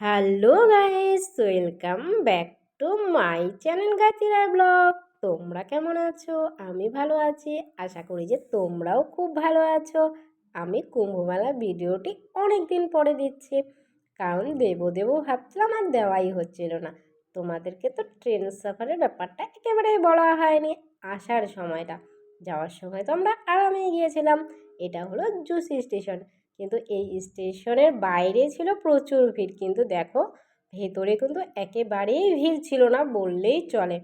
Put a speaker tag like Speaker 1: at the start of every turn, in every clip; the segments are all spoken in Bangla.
Speaker 1: Hello guys, welcome back to my channel গাতিরা blog. তোমরা কেমন আছো? আমি ভালো আছি। আশা করি যে তোমরাও খুব ভালো আছো। আমি কুম্ভমেলা ভিডিওটি অনেক দিন পরে দিচ্ছি, কারণ দেবো দেবো ভাবছিলাম আর দেওয়াই হচ্ছিল না। তোমাদেরকে তো ট্রেন সফরের ব্যাপারটা একেবারেই বলা হয়নি আসার সময়টা। যাওয়ার সময় তো আমরা আরামে গিয়েছিলাম। এটা হলো জুসি স্টেশন। কিন্তু এই স্টেশনের বাইরে ছিল প্রচুর ভিড়। কিন্তু দেখো, ভেতরে কিন্তু একেবারেই ভিড় ছিল না বললেই চলে।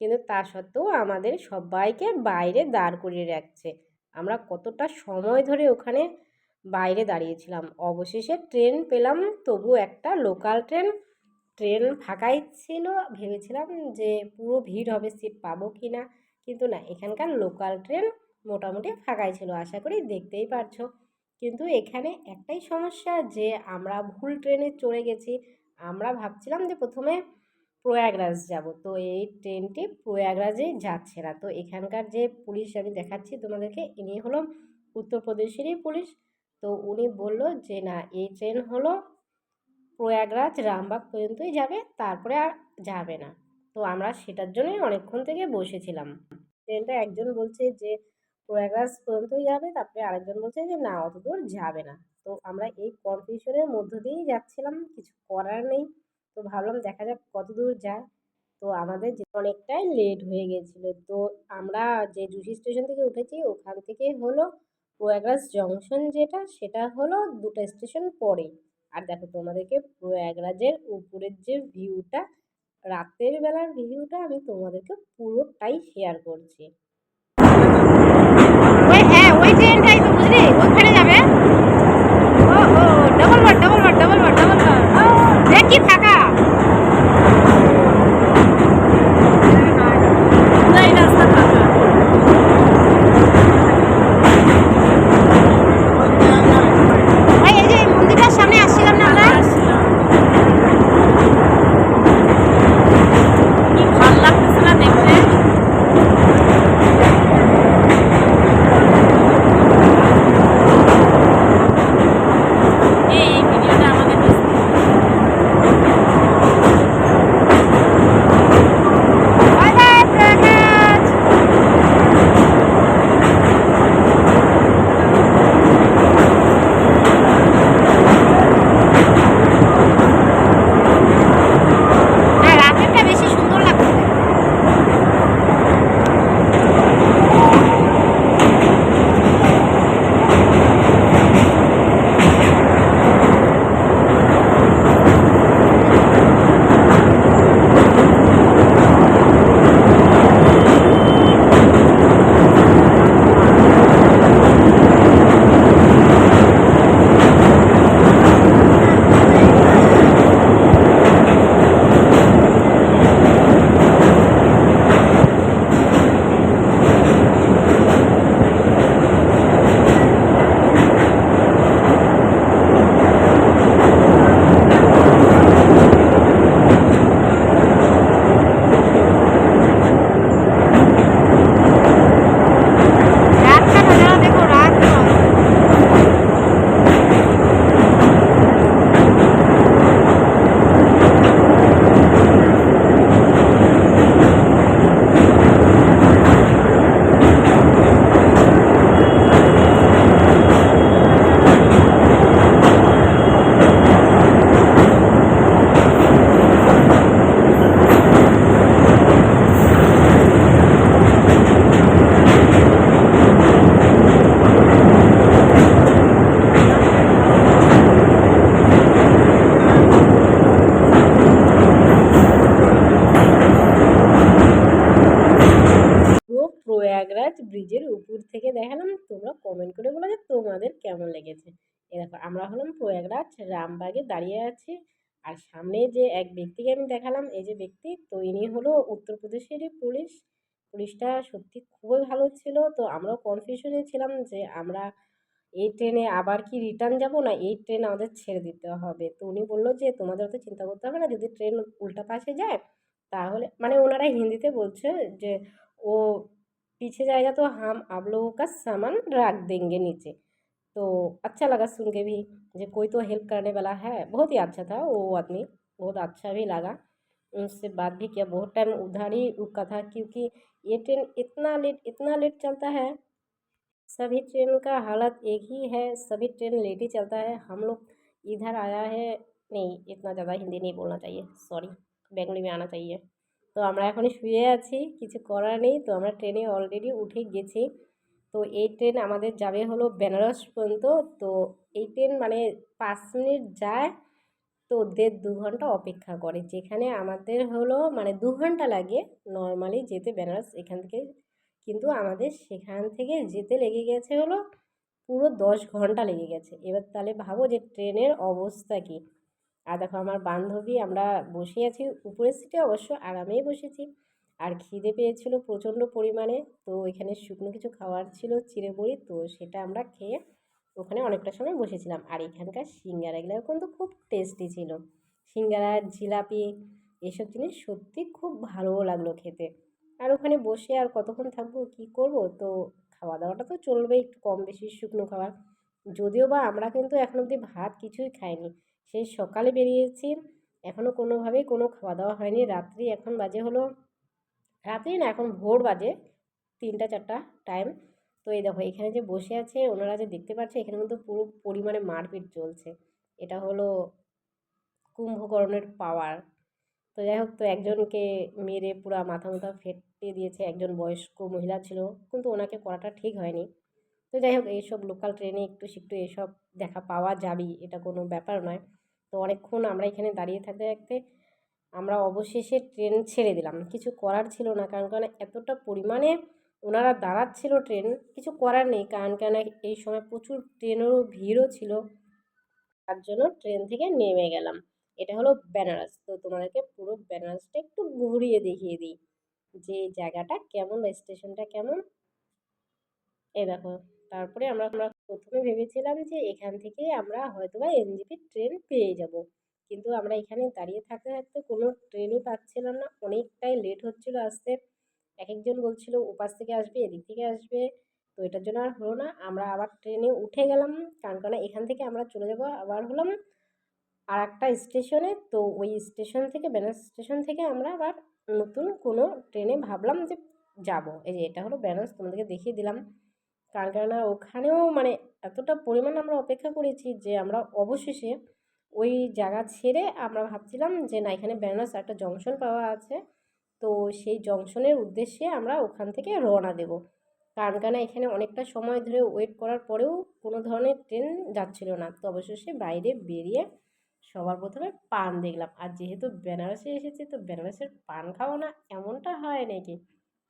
Speaker 1: কিন্তু তা সত্ত্বেও আমাদের সবাইকে বাইরে দাঁড় করিয়ে রাখছে। আমরা কতটা সময় ধরে ওখানে বাইরে দাঁড়িয়েছিলাম। অবশেষে ট্রেন পেলাম, তবু একটা লোকাল ট্রেন। ট্রেন ফাঁকাই ছিল, ভেবেছিলাম যে পুরো ভিড় হবে, সিট পাবো কি না। কিন্তু না, এখানকার লোকাল ট্রেন মোটামুটি ফাঁকাই ছিল, আশা করি দেখতেই পারছ। কিন্তু এখানে একটাই সমস্যা যে আমরা ভুল ট্রেনে চড়ে গেছি। আমরা ভাবছিলাম যে প্রথমে প্রয়াগরাজ যাব। তো এই ট্রেনটি প্রয়াগরাজে যাচ্ছে না। তো এখানকার যে পুলিশ আমি দেখাচ্ছি তোমাদেরকে, ইনি হলো উত্তরপ্রদেশেরই পুলিশ। তো উনি বলল যে, না, এই ট্রেন হলো প্রয়াগরাজ রামবাগ পর্যন্তই যাবে, তারপরে আর যাবে না। তো আমরা সেটার জন্যই অনেকক্ষণ থেকে বসেছিলাম। ট্রেনটা একজন বলছে যে প্রয়াগরাজ পর্যন্তই যাবে, তারপরে আরেকজন বলছে যে, না, অত দূর যাবে না। তো আমরা এই কনফিউশনের মধ্য দিয়েই যাচ্ছিলাম, কিছু করার নেই। তো ভাবলাম দেখা যাক কত দূর যায়। তো আমাদের যে অনেকটাই লেট হয়ে গেছিল। তো আমরা যে জুসি স্টেশন থেকে উঠেছি, ওখান থেকে হলো প্রয়াগরাজ জংশন যেটা, সেটা হলো দুটো স্টেশন পরে। আর দেখো, তোমাদেরকে প্রয়াগরাজের উপরের যে ভিউটা রাতের বেলার ভিউটা আমি তোমাদেরকে পুরোটাই শেয়ার করছি। ব্রিজের উপর থেকে দেখালাম, তোমরা কমেন্ট করে বলো যে তোমাদের কেমন লেগেছে। এ দেখো, আমরা হলাম প্রয়াগরাজ, রামবাগে দাঁড়িয়ে আছি আর সামনে যে এক ব্যক্তিকে আমি দেখালাম, এই যে ব্যক্তি, তো ইনি হলো উত্তরপ্রদেশেরই পুলিশ। পুলিশটা সত্যি খুবই ভালো ছিল, তো আমরাও কনফিউশনে ছিলাম যে আমরা এই ট্রেনে আবার কি রিটার্ন যাব না, এই ট্রেন আমাদের ছেড়ে দিতে হবে। তো উনি বলল যে, তোমাদের অত চিন্তা করতে হবে না, যদি ট্রেন উল্টা পাশে যায়, তাহলে মানে ওনারা হিন্দিতে বলছে যে वो पीछे जाएगा तो हम आप लोगों का सामान रख देंगे नीचे। तो अच्छा लगा सुन के भी जो कोई तो हेल्प करने वाला है। बहुत ही अच्छा था वो आदमी, बहुत अच्छा भी लगा। उनसे बात भी किया, बहुत टाइम उधर ही रुका था क्योंकि ये ट्रेन इतना लेट इतना लेट चलता है। सभी ट्रेन का हालत एक ही है, सभी ट्रेन लेट ही चलता है। हम लोग इधर आया है, नहीं, इतना ज़्यादा हिंदी नहीं बोलना चाहिए सॉरी बेंगली में आना चाहिए। তো আমরা এখন শুয়ে আছি, কিছু করার নেই। তো আমরা ট্রেনে অলরেডি উঠে গেছি। তো এই ট্রেন আমাদের যাবে হলো বেনারস পর্যন্ত। তো এই ট্রেন মানে পাঁচ মিনিট যায়, তো দেড় দু ঘণ্টা অপেক্ষা করে। যেখানে আমাদের হলো মানে দু ঘণ্টা লাগে নর্মালি যেতে বেনারস এখান থেকে। কিন্তু আমাদের সেখান থেকে যেতে লেগে গেছে হলো পুরো দশ ঘণ্টা লেগে গেছে। এবার তাহলে ভাবো যে ট্রেনের অবস্থা কী? আর দেখো আমার বান্ধবী, আমরা বসে আছি উপরের সিটে অবশ্য আরামেই বসেছি। আর খিদে পেয়েছিল প্রচণ্ড পরিমাণে, তো এখানে শুকনো কিছু খাওয়ার ছিল চিড়েমুড়ি, তো সেটা আমরা খেয়ে ওখানে অনেকটা সময় বসেছিলাম। আর এখানকার সিঙ্গারাগুলো কিন্তু খুব টেস্টি ছিল। সিঙ্গারা, জিলাপি, এসব জিনিস সত্যি খুব ভালোও লাগল খেতে। আর ওখানে বসে আর কতক্ষণ থাকব, কী করব? তো খাওয়া দাওয়াটা তো চলবেই, একটু কম বেশি শুকনো খাবার। যদিও বা আমরা কিন্তু এখন অবধি ভাত কিছুই খাইনি। সেই সকালে বেরিয়েছি। এখনও কোনোভাবেই কোনো খাওয়া দাওয়া হয়নি। রাত্রি এখন বাজে হলো, রাত্রি না, এখন ভোর বাজে, তিনটা, চারটা টাইম তো এই দেখো, এখানে যে বসে আছে, ওনারা যে দেখতে পাচ্ছে, এখানে কিন্তু পুরো পরিমাণে মারপিট চলছে। এটা হলো কুম্ভকরণের পাওয়ার। তো যাই হোক, তো একজনকে মেরে পুরো মাথা মাথা ফেটে দিয়েছে। একজন বয়স্ক মহিলা ছিল, কিন্তু ওনাকে করাটা ঠিক হয়নি। তো যাই হোক, এইসব লোকাল ট্রেনে একটু একটু এসব দেখা পাওয়া যাবেই, এটা কোনো ব্যাপার নয়। তো অনেকক্ষণ আমরা এখানে দাঁড়িয়ে থাকতে থাকতে আমরা অবশেষে ট্রেন ছেড়ে দিলাম। কিছু করার ছিল না, কারণ কেন এতটা পরিমাণে ওনারা দাঁড়াচ্ছিল ট্রেন কিছু করার নেই, কারণ কেন এই সময় প্রচুর ট্রেনেরও ভিড়ও ছিল। তার জন্য ট্রেন থেকে নেমে গেলাম। এটা হলো বেনারস। তো তোমাদেরকে পুরো বেনারসটা একটু ঘুরিয়ে দেখিয়ে দিই যে জায়গাটা কেমন স্টেশনটা কেমন। এই দেখো। তারপরে আমরা আমরা প্রথমে ভেবেছিলাম যে এখান থেকে আমরা হয়তো বা এনজেপি ট্রেন পেয়ে যাব। কিন্তু আমরা এখানে দাঁড়িয়ে থাকতে থাকতে কোনো ট্রেনই পাচ্ছিলাম না। অনেকটাই লেট হচ্ছিল আসতে। এক একজন বলছিল, ওপাশ থেকে আসবে, এদিক থেকে আসবে। তো এটার জন্য আর হলো না। আমরা আবার ট্রেনে উঠে গেলাম। কারণ কারণ এখান থেকে আমরা চলে যাব আবার হলাম আর একটা স্টেশনে। তো ওই স্টেশন থেকে বেনারস স্টেশন থেকে আমরা আবার নতুন কোনো ট্রেনে ভাবলাম যে যাব। এই যে এটা হলো বেনারস তোমাদেরকে দেখিয়ে দিলাম। কারণ কেননা ওখানেও মানে এতটা পরিমাণ আমরা অপেক্ষা করেছি যে আমরা অবশেষে ওই জায়গা ছেড়ে আমরা ভাবছিলাম যে না, এখানে বেনারস একটা জংশন পাওয়া আছে। তো সেই জংশনের উদ্দেশ্যে আমরা ওখান থেকে রওনা দেব। কারণ কেন এখানে অনেকটা সময় ধরে ওয়েট করার পরেও কোনো ধরনের ট্রেন যাচ্ছিল না। তো অবশেষে বাইরে বেরিয়ে সবার প্রথমে পান দেখলাম। আর যেহেতু বেনারসে এসেছি, তো বেনারসের পান খাওয়া না এমনটা হয় নাকি?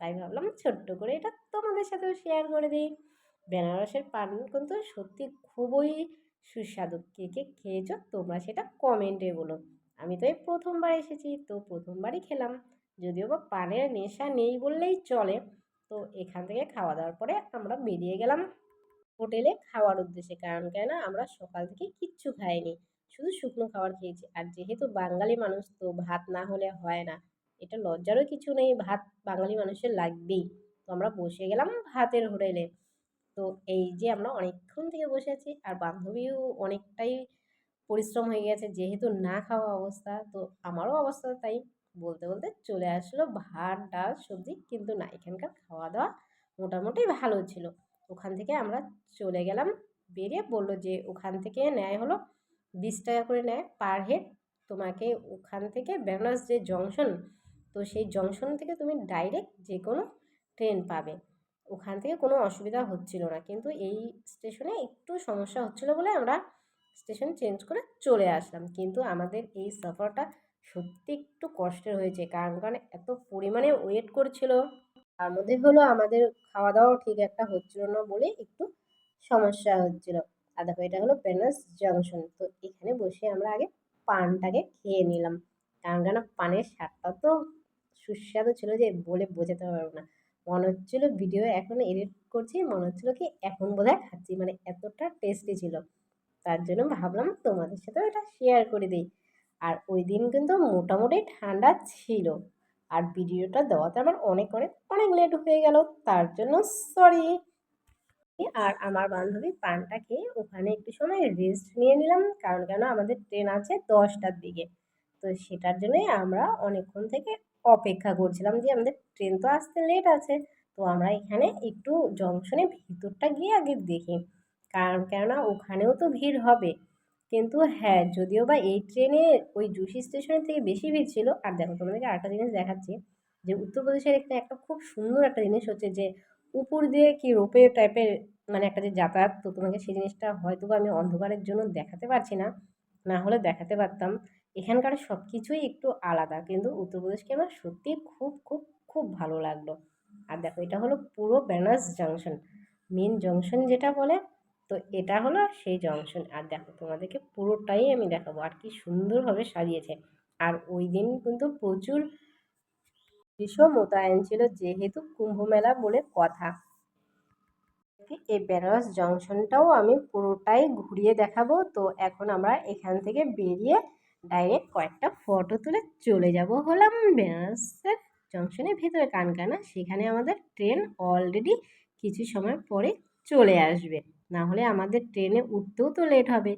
Speaker 1: তাই ভাবলাম ছোট্ট করে এটা তোমাদের সাথেও শেয়ার করে দিই। বেনারসের পান কিন্তু সত্যি খুবই সুস্বাদু। কে কে খেয়েছো তোমরা সেটা কমেন্টে বলো। আমি তো এই প্রথমবার এসেছি, তো প্রথমবারই খেলাম। যদিও বা পানের নেশা নেই বললেই চলে। তো এখান থেকে খাওয়া দাওয়ার পরে আমরা বেরিয়ে গেলাম হোটেলে খাওয়ার উদ্দেশ্যে। কারণ কেন আমরা সকাল থেকে কিচ্ছু খাইনি, শুধু শুকনো খাবার খেয়েছি। আর যেহেতু বাঙালি মানুষ, তো ভাত না হলে হয় না। এটা লজ্জারও কিছু নেই, ভাত বাঙালি মানুষের লাগবেই। তো আমরা বসে গেলাম ভাতের হোটেলে। তো এই যে আমরা অনেকক্ষণ থেকে বসে আছি, আর বান্ধবীও অনেকটাই পরিশ্রম হয়ে গেছে যেহেতু না খাওয়া অবস্থা, তো আমারও অবস্থা তাই বলতে বলতে চলে আসলো ভাত, ডাল, সবজি, কিন্তু না, এখানকার খাওয়া দাওয়া মোটামুটি ভালো ছিল। ওখান থেকে আমরা চলে গেলাম, বেরিয়ে বলল যে ওখান থেকে নেয় হলো বিশ টাকা করে নেয় পার হেড। তোমাকে ওখান থেকে বেনারস যে জংশন, তো সেই জংশন থেকে তুমি ডাইরেক্ট যে কোনো ট্রেন পাবে। ওখান থেকে কোনো অসুবিধা হচ্ছিল না। কিন্তু এই স্টেশনে একটু সমস্যা হচ্ছিল বলে আমরা স্টেশন চেঞ্জ করে চলে আসলাম। কিন্তু আমাদের এই সফরটা সত্যি একটু কষ্টের হয়েছে। কারণ কারণ এত পরিমাণে ওয়েট করছিল। তার মধ্যে হলো আমাদের খাওয়া দাওয়াও ঠিক একটা হচ্ছিল না বলে একটু সমস্যা হচ্ছিল। আর দেখো, এটা হলো বেনারস জংশন তো এখানে বসে আমরা আগে পানটাকে খেয়ে নিলাম। কারণ কেন পানের স্বাদটা তো সুস্বাদু ছিল যে বলে বোঝাতে পারব না। মনে হচ্ছিল ভিডিও এখন এডিট করছি, মনে হচ্ছিল কি এখন বোধহয় খাচ্ছি মানে এতটা টেস্টি ছিল। তার জন্য ভাবলাম তোমাদের সাথেও এটা শেয়ার করে দিই। আর ওই দিন কিন্তু মোটামুটি ঠান্ডা ছিল। আর ভিডিওটা দেওয়াতে আমার অনেক অনেক অনেক লেট হয়ে গেল। তার জন্য সরি আর আমার বান্ধবী পানটা খেয়ে ওখানে একটু সময় রেস্ট নিয়ে নিলাম, কারণ কেন আমাদের ট্রেন আছে দশটার দিকে। তো সেটার জন্যই আমরা অনেকক্ষণ থেকে অপেক্ষা করছিলাম যে আমাদের ট্রেন তো আসতে লেট আছে। তো আমরা এখানে একটু জংশনের ভিতরটা গিয়ে আগে দেখি। কারণ, কেননা ওখানেও তো ভিড় হবে। কিন্তু হ্যাঁ যদিও বা এই ট্রেনে ওই জুসি স্টেশনের থেকে বেশি ভিড় ছিল। আর দেখো, তোমাদেরকে আরেকটা জিনিস দেখাচ্ছি। যে উত্তরপ্রদেশের এখানে একটা খুব সুন্দর একটা জিনিস হচ্ছে যে, উপর দিয়ে কি রোপে টাইপের মানে একটা যে যাতায়াত, তো তোমাকে সেই জিনিসটা হয়তো আমি অন্ধকারের জন্য দেখাতে পারছি না। না হলে দেখাতে পারতাম। এখানকার সব কিছুই একটু আলাদা। কিন্তু উত্তরপ্রদেশকে আমার সত্যিই খুব খুব খুব ভালো লাগল। আর দেখো, এটা হলো পুরো ব্যানার্স জাংশন। মেন জংশন যেটা বলে, তো এটা হলো সেই জংশন। আর দেখো, তোমাদেরকে পুরোটাই আমি দেখাবো। আর কি সুন্দরভাবে সাজিয়েছে। আর ওই দিন কিন্তু প্রচুর পুলিশও মোতায়েন ছিল, যেহেতু কুম্ভ মেলা বলে কথা। এই বেনারস জংশনটাও আমি পুরোটাই ঘুরিয়ে দেখাবো। তো এখন আমরা এখান থেকে বেরিয়ে ডাইরেক্ট কয়েকটা ফটো তুলে চলে যাব হলাম বেনারসের জংশনের ভেতরে কানকানা। সেখানে আমাদের ট্রেন অলরেডি কিছু সময় পরে চলে আসবে। না হলে আমাদের ট্রেনে উঠতেও তো লেট হবে।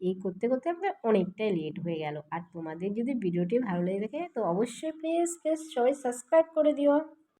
Speaker 1: এই করতে করতে আমাদের অনেকটাই লেট হয়ে গেল। আর তোমাদের যদি ভিডিওটি ভালো লেগে থাকে, তো অবশ্যই প্লিজ প্লিজ সবাই সাবস্ক্রাইব করে দিও।